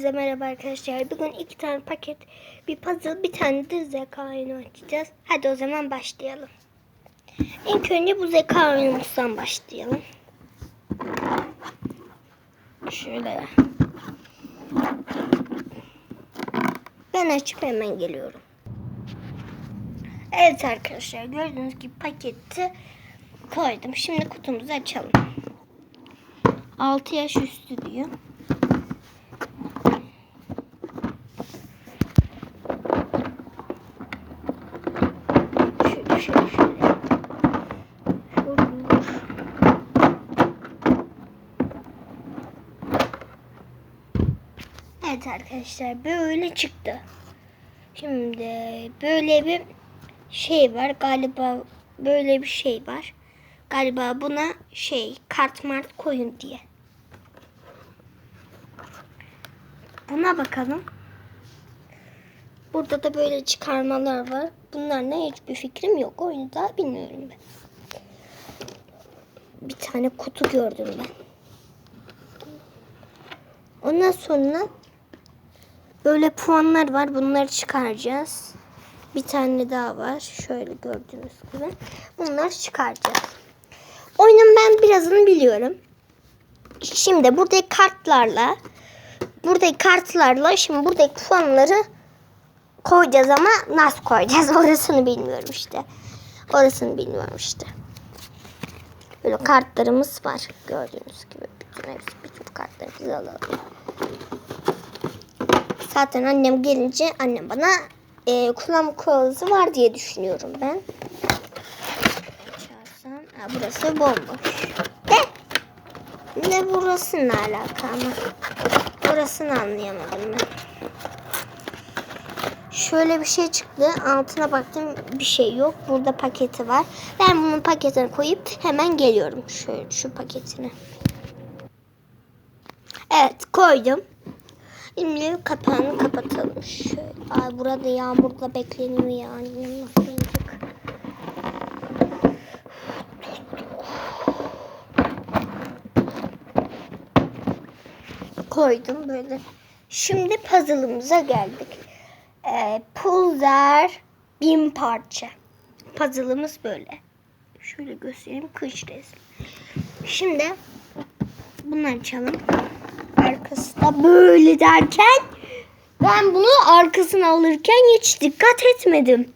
Size merhaba arkadaşlar. Bugün iki tane paket, bir puzzle, bir tane de zeka oyunu açacağız. Hadi o zaman başlayalım. İlk önce bu zeka oyunumuzdan başlayalım. Şöyle. Ben açıp hemen geliyorum. Evet arkadaşlar gördüğünüz gibi paketi koydum. Şimdi kutumuzu açalım. 6 yaş üstü diyor. Şöyle şöyle şöyle. Şöyle. Evet arkadaşlar böyle çıktı. Şimdi böyle bir şey var. Galiba böyle bir şey var. Galiba buna şey kart mart koyun diye. Buna bakalım. Burada da böyle çıkarmalar var. Bunlar ne hiçbir fikrim yok. Oyunu daha bilmiyorum ben. Bir tane kutu gördüm ben. Ondan sonra böyle puanlar var. Bunları çıkaracağız. Bir tane daha var. Şöyle gördüğünüz gibi. Bunları çıkaracağız. Oyunun ben birazını biliyorum. Şimdi buradaki kartlarla buradaki kartlarla şimdi buradaki puanları koyacağız ama nasıl koyacağız orasını bilmiyorum işte. Orasını bilmiyorum işte. Böyle kartlarımız var gördüğünüz gibi. Bütün hepsi bütün kartlarımızı alalım. Zaten annem gelince annem bana e, kullanma kılavuzu var diye düşünüyorum ben. Açarsan, ha, burası bomboş. De. Ne burası ne alaka ama? Burasını anlayamadım ben. Şöyle bir şey çıktı. Altına baktım bir şey yok. Burada paketi var. Ben bunun paketine koyup hemen geliyorum. Şöyle şu paketini. Evet koydum. Şimdi kapağını kapatalım. Şöyle. Ay burada yağmurda bekleniyor ya. Annem nasıl olacak? Koydum böyle. Şimdi puzzle'ımıza geldik. Ee, pulver bin parça. Puzzle'ımız böyle. Şöyle göstereyim kış resmi. Şimdi bunu açalım. Arkası da böyle derken ben bunu arkasına alırken hiç dikkat etmedim.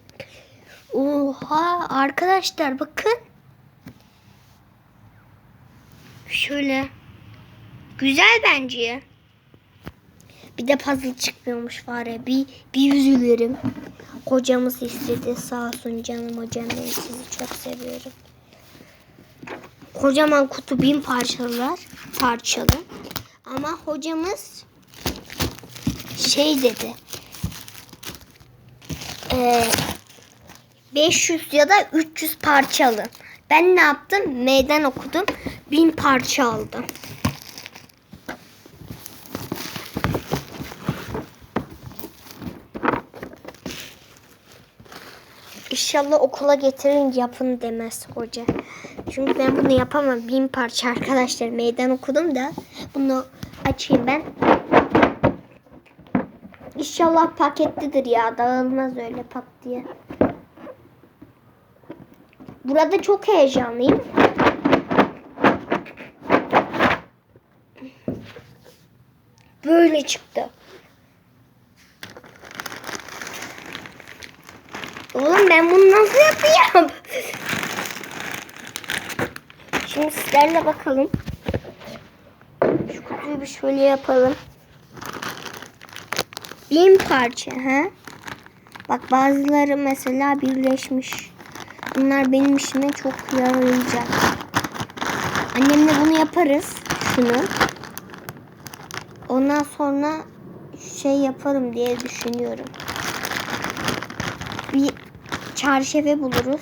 Oha arkadaşlar bakın. Şöyle. Güzel bence. Bir de puzzle çıkmıyormuş var ya. Bir, bir üzülürüm. Kocamız istedi. Sağ olsun canım hocam. Ben sizi çok seviyorum. Kocaman kutu bin parçalı. Parçalı. Ama hocamız şey dedi. Ee, 500 ya da 300 parçalı. Ben ne yaptım? Meydan okudum. Bin parça aldım. İnşallah okula getirin yapın demez hoca. Çünkü ben bunu yapamam. Bin parça arkadaşlar. Meydan okudum da bunu açayım ben. İnşallah paketlidir ya. Dağılmaz öyle pat diye. Burada çok heyecanlıyım. Böyle çıktı. Oğlum ben bunu nasıl yapayım? Şimdi sizlerle bakalım. Şu kutuyu bir şöyle yapalım. Bin parça ha? Bak bazıları mesela birleşmiş. Bunlar benim işime çok yarayacak. Annemle bunu yaparız. Şunu. Ondan sonra şey yaparım diye düşünüyorum bir çarşafı buluruz.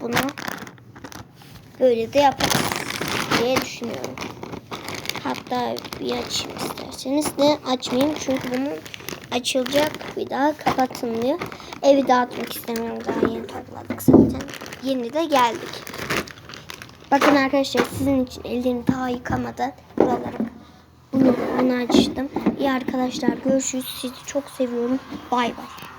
Bunu böyle de yaparız diye düşünüyorum. Hatta bir açayım isterseniz de açmayayım çünkü bunun açılacak bir daha kapatılmıyor. Evi dağıtmak istemiyorum daha yeni topladık zaten. Yeni de geldik. Bakın arkadaşlar sizin için ellerimi daha yıkamadan buralara Bunu, bunu açtım. İyi arkadaşlar görüşürüz. Sizi çok seviyorum. Bay bay.